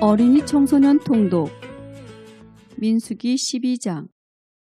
어린이 청소년 통독 민수기 12장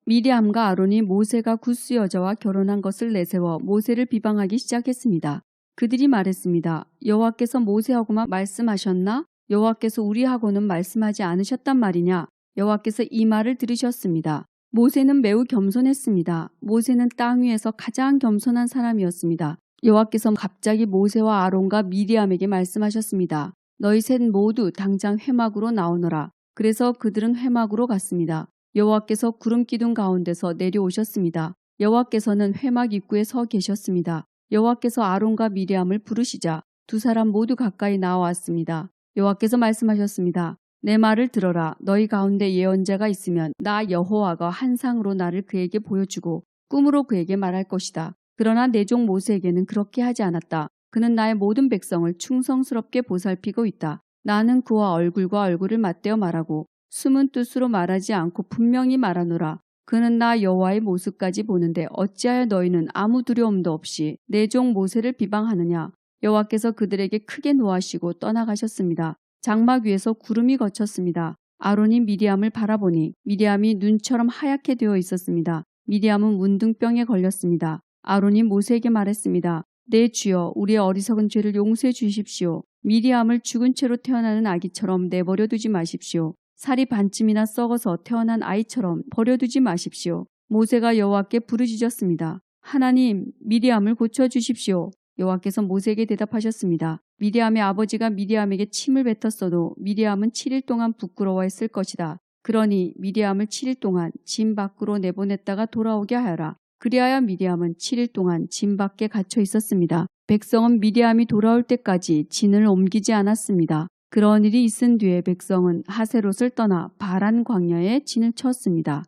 미리암과 아론이 모세가 구스 여자와 결혼한 것을 내세워 모세를 비방하기 시작했습니다. 그들이 말했습니다. 여호와께서 모세하고만 말씀하셨나? 여호와께서 우리하고는 말씀하지 않으셨단 말이냐? 여호와께서 이 말을 들으셨습니다. 모세는 매우 겸손했습니다. 모세는 땅 위에서 가장 겸손한 사람이었습니다. 여호와께서 갑자기 모세와 아론과 미리암에게 말씀하셨습니다. 너희 셋 모두 당장 회막으로 나오너라. 그래서 그들은 회막으로 갔습니다. 여호와께서 구름 기둥 가운데서 내려오셨습니다. 여호와께서는 회막 입구에 서 계셨습니다. 여호와께서 아론과 미리암을 부르시자 두 사람 모두 가까이 나왔습니다. 여호와께서 말씀하셨습니다. 내 말을 들어라. 너희 가운데 예언자가 있으면 나 여호와가 한상으로 나를 그에게 보여주고 꿈으로 그에게 말할 것이다. 그러나 내 종 모세에게는 그렇게 하지 않았다. 그는 나의 모든 백성을 충성스럽게 보살피고 있다. 나는 그와 얼굴과 얼굴을 맞대어 말하고 숨은 뜻으로 말하지 않고 분명히 말하노라. 그는 나 여호와의 모습까지 보는데 어찌하여 너희는 아무 두려움도 없이 내 종 모세를 비방하느냐? 여호와께서 그들에게 크게 노하시고 떠나가셨습니다. 장막 위에서 구름이 거쳤습니다. 아론이 미리암을 바라보니 미리암이 눈처럼 하얗게 되어 있었습니다. 미리암은 문둥병에 걸렸습니다. 아론이 모세에게 말했습니다. 내 주여 우리의 어리석은 죄를 용서해 주십시오. 미리암을 죽은 채로 태어나는 아기처럼 내버려 두지 마십시오. 살이 반쯤이나 썩어서 태어난 아이처럼 버려두지 마십시오. 모세가 여호와께 부르짖었습니다. 하나님, 미리암을 고쳐 주십시오. 여호와께서 모세에게 대답하셨습니다. 미리암의 아버지가 미리암에게 침을 뱉었어도 미리암은 7일 동안 부끄러워했을 것이다. 그러니 미리암을 7일 동안 짐 밖으로 내보냈다가 돌아오게 하여라. 그리하여 미리암은 7일 동안 짐 밖에 갇혀 있었습니다. 백성은 미리암이 돌아올 때까지 진을 옮기지 않았습니다. 그런 일이 있은 뒤에 백성은 하세롯을 떠나 바란 광야에 진을 쳤습니다.